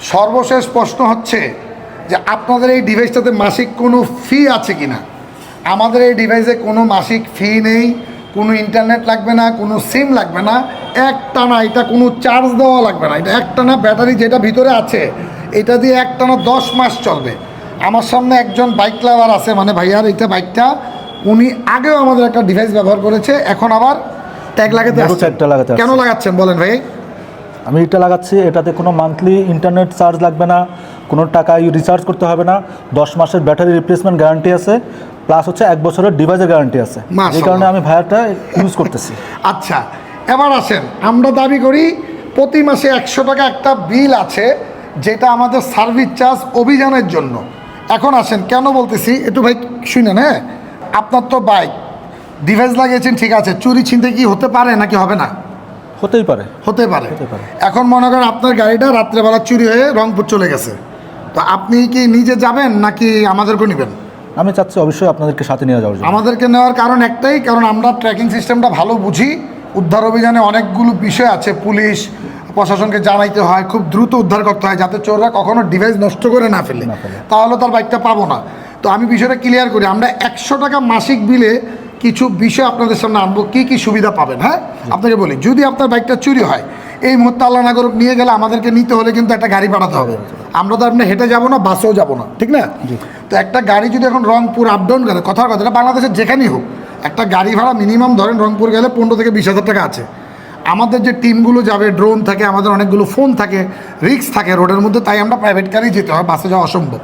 সর্বশেষ প্রশ্ন হচ্ছে যে আপনাদের এই ডিভাইসটাতে মাসিক কোনো ফি আছে কি না আমাদের এই ডিভাইসে কোনো মাসিক ফি নেই কোনো ইন্টারনেট লাগবে না কোনো সিম লাগবে না একটানা এটা কোনো চার্জ দেওয়া লাগবে না। এটা একটানা ব্যাটারি যেটা ভিতরে আছে এটা দিয়ে একটানা দশ মাস চলবে। আমার সামনে একজন বাইক লাভার আছে মানে ভাইয়ার এইটা বাইকটা উনি আগেও আমাদের একটা ডিভাইস ব্যবহার করেছে এখন আবার ট্যাগ লাগাতে কেন লাগাচ্ছেন বলেন ভাই? আমি এটা লাগাচ্ছি এটাতে কোনো মান্থলি ইন্টারনেট চার্জ লাগবে না কোনো টাকা রিচার্জ করতে হবে না দশ মাসের ব্যাটারি রিপ্লেসমেন্ট গ্যারান্টি আছে প্লাস হচ্ছে এক বছরের ডিভাইসের গ্যারান্টি আছে। এই কারণে আমি ভায়ারটা ইউজ করতেছি। আচ্ছা এবার আসেন আমরা দাবি করি প্রতি মাসে একশো টাকা একটা বিল আছে যেটা আমাদের সার্ভিস চার্জ অভিযানের জন্য। এখন আসেন কেন বলতেছি একটু ভাই শুনেন হ্যাঁ? আপনার তো বাইক ডিভাইস লাগিয়েছেন ঠিক আছে চুরি ছিনতে কি হতে পারে নাকি হবে না? হতেই পারে। হতে পারে। এখন মনে করেন আপনার গাড়িটা রাত্রেবেলা চুরি হয়ে রংপুর চলে গেছে। তো আপনি কি নিজে যাবেন নাকি আমাদেরকে নেবেন? আমি চাচ্ছি অবশ্যই আপনাদেরকে সাথে নিয়ে যাওয়ার জন্য। আমাদেরকে নেওয়ার কারণ একটাই কারণ আমরা ট্র্যাকিং সিস্টেমটা ভালো বুঝি। উদ্ধার অভিযানে অনেকগুলো বিষয় আছে পুলিশ প্রশাসনকে জানাইতে হয় খুব দ্রুত উদ্ধার করতে হয় যাতে চোররা কখনো ডিভাইস নষ্ট করে না ফেলে। তাহলে তার বাইকটা পাবো না। তো আমি বিষয়টা ক্লিয়ার করি আমরা একশো টাকা মাসিক বিলে কিছু বিষয় আপনাদের সামনে আনব কী কী সুবিধা পাবেন হ্যাঁ? আপনাকে বলি যদি আপনার বাইকটা চুরি হয় এই মুহূর্তে আল্লাহ না করুক নিয়ে গেলে আমাদেরকে নিতে হলে কিন্তু একটা গাড়ি পাঠাতে হবে। আমরা তো আপনি হেঁটে যাব না বাসেও যাব না ঠিক না? তো একটা গাড়ি যদি এখন রংপুর আপ ডাউন করে কথার কথা বাংলাদেশের যেখানেই হোক একটা গাড়ি ভাড়া মিনিমাম ধরেন রংপুর গেলে পনেরো থেকে বিশ হাজার টাকা আছে। আমাদের যে টিমগুলো যাবে ড্রোন থাকে আমাদের অনেকগুলো ফোন থাকে রিক্স থাকে রোডের মধ্যে তাই আমরা প্রাইভেট কারেই যেতে হয় বাসে যাওয়া অসম্ভব।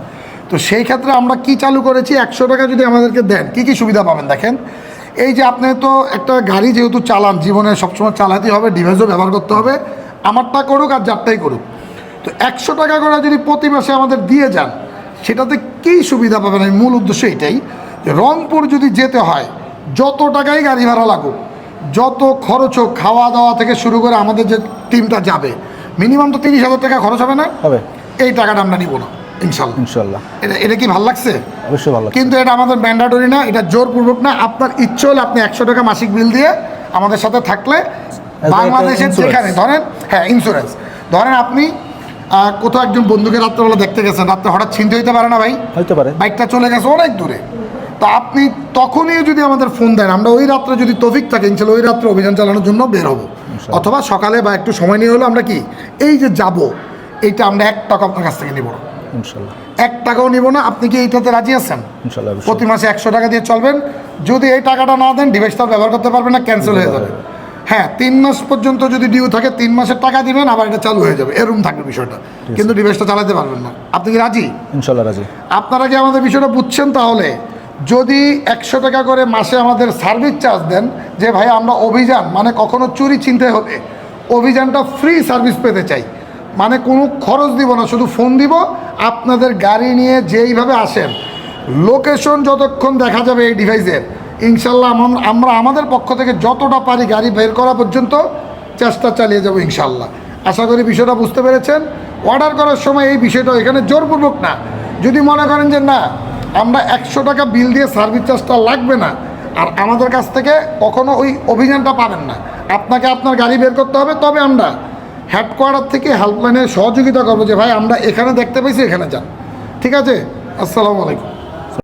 তো সেই ক্ষেত্রে আমরা কি চালু করেছি? একশো টাকা যদি আমাদেরকে দেন কি কি সুবিধা পাবেন দেখেন? এই যে আপনি তো একটা গাড়ি যেহেতু চালান জীবনে সবসময় চালাতে হবে ডিভাইসও ব্যবহার করতে হবে আমারটা করুক আর যারটাই করুক। তো একশো টাকা করে যদি প্রতি মাসে আমাদের দিয়ে যান সেটাতে কী সুবিধা পাবেন? আমি মূল উদ্দেশ্য এটাই যে রংপুর যদি যেতে হয় যত টাকাই গাড়ি ভাড়া লাগুক যত খরচ হোক খাওয়া দাওয়া থেকে শুরু করে আমাদের যে টিমটা যাবে মিনিমাম তো তিরিশ হাজার টাকা খরচ হবে না? হবে। এই টাকাটা আমরা নিব না। ইনশাল্লাহ ইনশাল্লাহ এটা এটা কি ভালো লাগছে? অবশ্যই ভালো কিন্তু এটা আমাদের ম্যান্ডাটরি না এটা জোরপূর্বক না আপনার ইচ্ছে হলে আপনি একশো টাকা মাসিক বিল দিয়ে আমাদের সাথে থাকলে বাংলাদেশের যেখানে ধরেন হ্যাঁ ইন্স্যুরেন্স ধরেন আপনি কোথাও একজন বন্ধুকে রাত্রেবেলা দেখতে গেছেন রাত্রে হঠাৎ চিনতে হইতে পারে না ভাই? হইতে পারে। বাইকটা চলে গেছে অনেক দূরে। তো আপনি তখনই যদি আমাদের ফোন দেন আমরা ওই রাত্রে যদি তফিক থাকে ইনশাল্লাহ ওই রাত্রে অভিযান চালানোর জন্য বের হব। অথবা সকালে বা একটু সময় নিয়ে হলো আমরা কি এই যে যাব এইটা আমরা এক টাকা আপনার কাছ থেকে নিব না। ইনশাল্লাহ। এক টাকাও নিব না আপনি কি এইটাতে রাজি আছেন? ইনশাল্লাহ প্রতি মাসে একশো টাকা দিয়ে চলবেন। যদি এই টাকাটা না দেন ডিভাইসটা ব্যবহার করতে পারবেন না ক্যান্সেল হয়ে যাবে। হ্যাঁ তিন মাস পর্যন্ত যদি ডিউ থাকে তিন মাসের টাকা দিবেন আবার এটা চালু হয়ে যাবে। এরকম থাকবে বিষয়টা। কিন্তু ডিভাইসটা চালাতে পারবেন না। আপনি কি রাজি? ইনশাল্লাহ রাজি। আপনারা কি আমাদের বিষয়টা বুঝছেন তাহলে? যদি একশো টাকা করে মাসে আমাদের সার্ভিস চার্জ দেন যে ভাই আমরা অভিযান মানে কখনো চুরি চিনতে হলে অভিযানটা ফ্রি সার্ভিস পেতে চাই। মানে কোনো খরচ দিব না, শুধু ফোন দিব, আপনাদের গাড়ি নিয়ে যেইভাবে আসেন। লোকেশন যতক্ষণ দেখা যাবে এই ডিভাইসের ইনশাল্লাহ আম- আমরা আমাদের পক্ষ থেকে যতটা পারি গাড়ি বের করা পর্যন্ত চেষ্টা চালিয়ে যাব ইনশাল্লাহ। আশা করি বিষয়টা বুঝতে পেরেছেন। অর্ডার করার সময় এই বিষয়টা এখানে জোরপূর্বক না। যদি মনে করেন যে না, আমরা একশো টাকা বিল দিয়ে সার্ভিস চার্জটা লাগবে না, আর আমাদের কাছ থেকে কখনো ওই অভিযানটা পাবেন না। আপনাকে আপনার গাড়ি বের করতে হবে, তবে আমরা হেডকোয়ার্টার থেকে হেল্পলাইনে সহযোগিতা করব যে, ভাই, আমরা এখানে দেখতে পাইছি এখানে যান। ঠিক আছে? আসসালামু আলাইকুম।